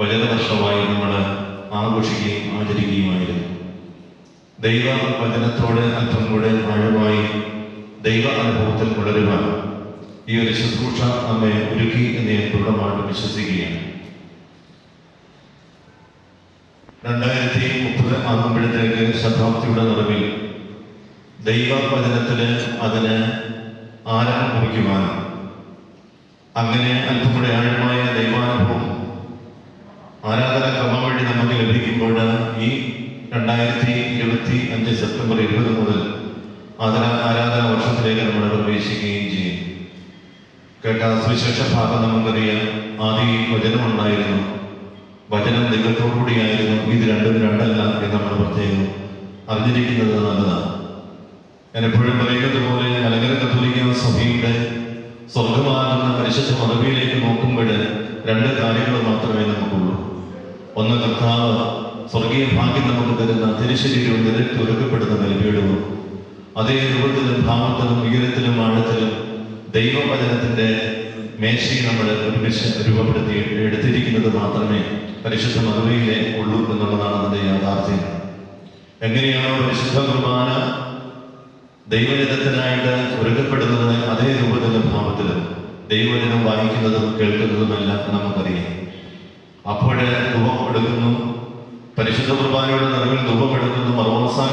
വചനവർഷമായി നമ്മൾ ആഘോഷിക്കുകയും ആചരിക്കുകയുമായിരുന്നു. ദൈവ വചനത്തോട് അല്പം കൂടെ ആഴമായി ദൈവ അനുഭവത്തിൽ വളരുവാൻ ഈ ഒരു ശുശ്രൂഷ നമ്മെ ഒരുക്കി എന്ന് ഞാൻ ദൃഢമായിട്ട് വിശ്വസിക്കുകയാണ്. രണ്ടായിരത്തി മുപ്പത് ആകുമ്പോഴത്തേക്ക് ശതാബ്ദിയുടെ നിറവിൽ ദൈവവചനത്തിന് അതിന് ആരംഭം കുറിക്കുവാനും അങ്ങനെ അല്പം കൂടെ ആഴമായ ദൈവാനുഭവം ആരാധന ക്രമം വഴി നമുക്ക് ഈ രണ്ടായിരത്തി ഇരുപത്തി അഞ്ച് സെപ്റ്റംബർ ഇരുപത് മുതൽ ആദര ആരാധന വർഷത്തിലേക്ക് നമ്മൾ പ്രവേശിക്കുകയും ചെയ്യും. കേട്ട സുവിശേഷ ഭാഗം നമുക്കറിയാം. ആദ്യ വചനമുണ്ടായിരുന്നു. വചനം ദൈവത്തോടുകൂടിയായിരുന്നു. ഇത് രണ്ടും രണ്ടല്ല എന്ന് നമ്മൾ പ്രത്യേകം അറിഞ്ഞിരിക്കുന്നത് നല്ലതാണ്. ഞാൻ എപ്പോഴും പറയുന്നത് പോലെ അലങ്കര കത്തോലിക്ക സഭയുടെ സ്വർഗമാകുന്ന പരിശുദ്ധ മതവിയിലേക്ക് നോക്കുമ്പോൾ രണ്ട് കാര്യങ്ങൾ മാത്രമേ നമുക്കുള്ളൂ. ഒന്ന് കർത്താവ് സ്വർഗീയ ഭാഗ്യം നമുക്ക് തരുന്ന തിരുശരീരവും നിരക്ക് ഒരുക്കപ്പെടുന്ന നൽകിയിടുന്നു അതേ രൂപത്തിലും ഭാവത്തിലും ഉയരത്തിലും ആഴത്തിലും ദൈവവചനത്തിന്റെ മേശയും നമ്മൾ ഒരുമിച്ച് രൂപപ്പെടുത്തി എടുത്തിരിക്കുന്നത് മാത്രമേ പരിശുദ്ധ മധുരയിലെ ഉള്ളൂ എന്നുള്ളതാണ് അതിന്റെ യാഥാർത്ഥ്യം. എങ്ങനെയാണോ പരിശുദ്ധ കുർബാന ദൈവജനത്തിനായിട്ട് ഒരുക്കപ്പെടുന്നത് അതേ രൂപത്തിലും ഭാവത്തിലും ദൈവജനം വായിക്കുന്നതും കേൾക്കുന്നതുമെല്ലാം നമുക്കറിയാം. അപ്പോഴ് ധൂപം എടുക്കുന്നു. പരിശുദ്ധ കുർബാനയുടെ നിറവിൽ ധൂപം എടുക്കുന്നു മറവസാൻ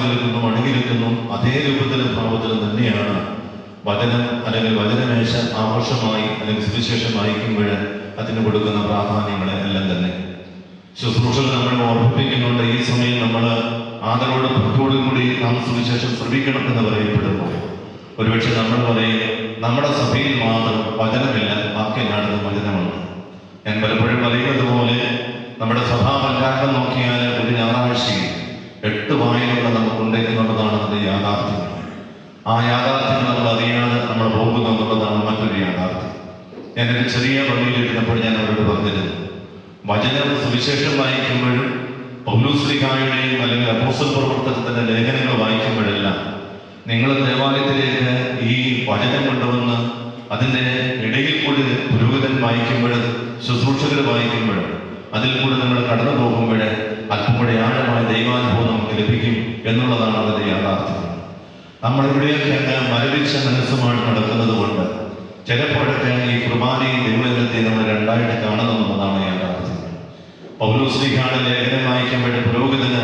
കേൾക്കുന്നു അതേ രൂപത്തിലും ഭാവത്തിലും തന്നെയാണ്. വചനം അല്ലെങ്കിൽ വചനമേശ ആഘോഷമായി അല്ലെങ്കിൽ സുവിശേഷം വായിക്കുമ്പോൾ അതിന് കൊടുക്കുന്ന പ്രാധാന്യങ്ങളെ എല്ലാം തന്നെ. ശുശ്രൂഷകൾ നമ്മൾ ഓർമ്മിപ്പിക്കുന്നുണ്ട്. ഈ സമയം നമ്മൾ ആദരോടും ഭക്തിയോടും കൂടി നാം സുവിശേഷം ശ്രമിക്കണം എന്ന് പറയപ്പെടുന്നു. ഒരുപക്ഷെ നമ്മൾ പറയും നമ്മുടെ സഭയിൽ മാത്രം വചനമില്ല ബാക്കി എല്ലായിടത്തും വചനമുണ്ട് ഞാൻ പലപ്പോഴും പറയുന്നത് പോലെ നമ്മുടെ സഭാ പഞ്ചാംഗം നോക്കിയാൽ ഒരു ഞായറാഴ്ചയിൽ എട്ട് വായനകൾ നമുക്കുണ്ട് എന്നുള്ളതാണ് അതിന്റെ യാഥാർത്ഥ്യം. ആ യാഥാർത്ഥ്യം നമ്മൾ അറിയാതെ നമ്മൾ പോകുന്നു എന്നുള്ളതാണ് മറ്റൊരു യാഥാർത്ഥ്യം. ഞാനൊരു ചെറിയ പള്ളിയിലിരുന്നപ്പോൾ ഞാൻ അവരോട് പറഞ്ഞിരുന്നു വചനം സുവിശേഷം വായിക്കുമ്പോഴും പൗലൂസ്ലിഹായുടെയും അല്ലെങ്കിൽ അപ്പോസ്റ്റൽ പ്രവർത്തനത്തിന്റെ ലേഖനങ്ങൾ വായിക്കുമ്പോഴെല്ലാം നിങ്ങൾ ദേവാലയത്തിലേക്ക് ഈ വചനം കൊണ്ടുവന്ന് അതിന്റെ ഇടയിൽ കൂടി പുരോഹിതൻ വായിക്കുമ്പോൾ ശുശ്രൂഷകർ വായിക്കുമ്പോൾ അതിൽ കൂടെ നമ്മൾ കടന്നു പോകുമ്പോൾ അല്പം കൂടെ ആഴമായ ദൈവാനുഭവം നമുക്ക് ലഭിക്കും എന്നുള്ളതാണ് അതിന്റെ യാഥാർത്ഥ്യം. നമ്മൾ ഇവിടെയൊക്കെ മരവിച്ച മനസ്സുമാണ് നടക്കുന്നത് കൊണ്ട് ചിലപ്പോഴൊക്കെ ഈ കുർബാനയും ദൈവലിംഗത്തെ നമ്മൾ രണ്ടായിട്ട് കാണുന്നതാണ് യാഥാർത്ഥ്യം. പൗലോസ്ലിഹാണ് ലേഖനം വായിക്കുമ്പോൾ പുരോഹിതന്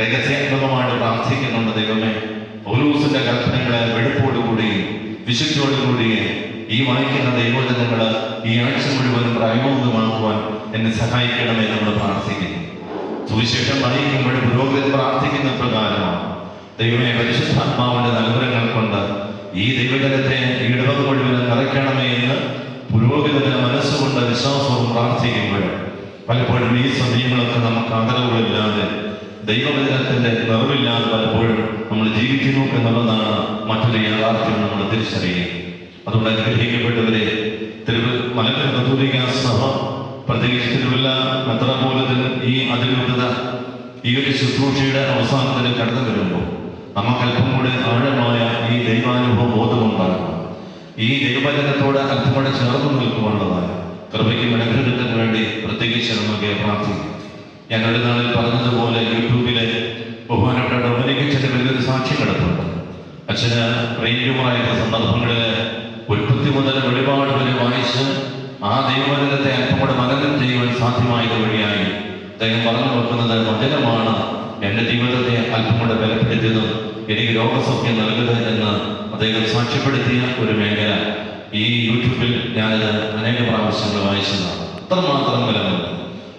രഹസ്യാത്മകമായിട്ട് പ്രാർത്ഥിക്കുന്നുണ്ട് ദൈവമേ പൗലൂസിന്റെ കൽപ്പനകളെ വെടുപ്പോടുകൂടിയും വിശുദ്ധിയോടുകൂടിയും ഈ വായിക്കുന്ന ദൈവജനങ്ങൾ ഈ ആഴ്ച മുഴുവനും പ്രായോഗികമാക്കുവാൻ എന്നെ സഹായിക്കണമേ നമ്മൾ പ്രാർത്ഥിക്കുന്നു. സുവിശേഷം വായിക്കുമ്പോൾ പുരോഹിതൻ പ്രാർത്ഥിക്കുന്ന പ്രകാരമാണ്. ദൈവമേ പരിശുദ്ധാത്മാവിന്റെ നൽകുരങ്ങൾ കൊണ്ട് ഈ ദൈവജനത്തെ ഇടവക മുഴുവനും നിറയ്ക്കണമേ എന്ന് പുരോഹിതന് മനസ്സുകൊണ്ട് വിശ്വാസവും പ്രാർത്ഥിക്കുമ്പോൾ പലപ്പോഴും ഈ സമയങ്ങളൊക്കെ നമുക്ക് ആദരവുകളില്ലാതെ ദൈവവചനത്തിന്റെ നിറവില്ലാതെ പലപ്പോഴും നമ്മൾ ജീവിക്കുന്നു എന്നുള്ളതാണ് മറ്റൊരു യാഥാർത്ഥ്യം നമ്മൾ തിരിച്ചറിയുക അതുകൊണ്ട് അനുഗ്രഹിക്കപ്പെട്ടവരെ തിരുവ മലങ്കര കത്തോലിക്ക സഭ പ്രത്യേകിച്ച് തിരുവല്ല മെത്രാപോലത്തിന് ഈ അതിരൂപത ഈ ഒരു ശുശ്രൂഷയുടെ അവസാനത്തിൽ കടന്നു വരുമ്പോൾ നമുക്ക് അല്പം കൂടെ ആഴമായ ഈ ദൈവാനുഭവ ബോധമുണ്ടാകണം ഈ ദൈവവചനത്തോട് അല്പം കൂടെ ചേർന്ന് നിൽക്കുവാനുള്ളതായ കൃപയ്ക്കും അനുഗ്രഹത്തിന് വേണ്ടി പ്രത്യേകിച്ച് നമുക്ക് പ്രാർത്ഥിക്കും. ഞാൻ ഒരു നാളിൽ പറഞ്ഞതുപോലെ യൂട്യൂബിലെ ബഹുമാനപ്പെട്ട ഡൊമിനിക്കച്ചന്റെ വലിയൊരു സാക്ഷ്യം കിടപ്പുണ്ട്. അച്ഛന് റേഞ്ചുമായിരുന്ന സന്ദർഭങ്ങളിൽ വായിച്ച് ആ ദൈവവചനത്തെ അല്പമോട് മനനം ചെയ്യുവാൻ സാധ്യമായത് വഴിയായി അദ്ദേഹം പറഞ്ഞു വെക്കുന്നത് വചനമാണ്. എന്റെ ജീവിതത്തെ അല്പമോട് ബലപ്പെടുത്തിയതും എനിക്ക് രോഗസൗഖ്യം നൽകുന്നത് എന്ന് അദ്ദേഹം സാക്ഷ്യപ്പെടുത്തിയ ഒരു മേഖല. ഈ യൂട്യൂബിൽ ഞാനത് അനേക പ്രാവശ്യങ്ങൾ വായിച്ചതാണ്. അത്രമാത്രം ബലമുണ്ട്.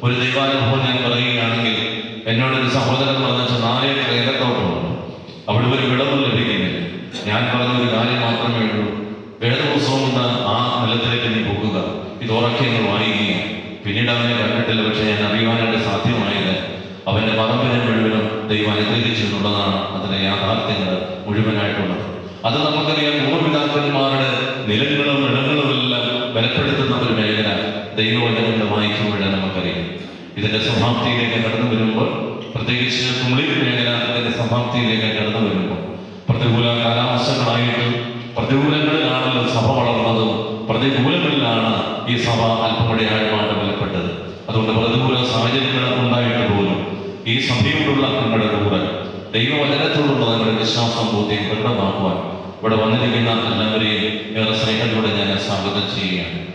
ഒരു ദൈവാനുഭവം ഞാൻ പറയുകയാണെങ്കിൽ എന്നോടൊരു സഹോദരൻ പറഞ്ഞ നാലേ ഏകത്തോട്ടമുണ്ട് അവിടെ ഒരു വിളവ് ലഭിക്കുന്നില്ല. ഞാൻ പറഞ്ഞ ഒരു കാര്യം മാത്രമേ ഉള്ളൂ. വേദപുസ്തകം കൊണ്ട് ആ നിലത്തിലേക്ക് നീ പോകുക ഇത് ഉറക്കിയെന്ന് വായിക്കുക. പിന്നീട് അവനെ കണ്ടിട്ടില്ല പക്ഷെ ഞാൻ അറിയുവാനായിട്ട് സാധ്യമായത് അവന്റെ പറമ്പിനെ മുഴുവനും ദൈവം അനുഗ്രഹിച്ചു എന്നുള്ളതാണ് അതിന്റെ യാഥാർത്ഥ്യങ്ങൾ മുഴുവനായിട്ടുള്ളത്. അത് നമുക്കറിയാം പൂർവപിതാക്കന്മാരുടെ നിലങ്ങളും ഇടങ്ങളും എല്ലാം ബലപ്പെടുത്തുന്ന ഒരു മേഖല ദൈവവചനങ്ങൾ വായിക്കുമ്പോഴേ നമുക്കറിയാം ഇതിന്റെ സമാപ്തിയിലേക്ക് കടന്നു വരുമ്പോൾ പ്രത്യേകിച്ച് തുള്ളി മേഖല ഇതിന്റെ സമാപ്തിയിലേക്ക് കടന്നു വരുമ്പോൾ പ്രതികൂല കാലാവസ്ഥകളായിട്ട് പ്രതികൂലങ്ങളിലാണല്ലോ സഭ വളർന്നതും പ്രതികൂലങ്ങളിലാണ് ഈ സഭ അല്പം കൂടി അതുകൊണ്ട് പ്രതികൂല സാഹചര്യങ്ങൾ ഉണ്ടായിട്ട് പോലും ഈ സഭയോടുള്ള നിങ്ങളുടെ കൂടെ ദൈവവചനത്തോടുള്ള നിങ്ങളുടെ വിശ്വാസം ബോധ്യം പ്രകടമാക്കുവാൻ ഇവിടെ വന്നിരിക്കുന്ന എല്ലാവരെയും ഏറെ സ്നേഹത്തോടെ ഞാൻ സ്വാഗതം ചെയ്യുകയാണ്.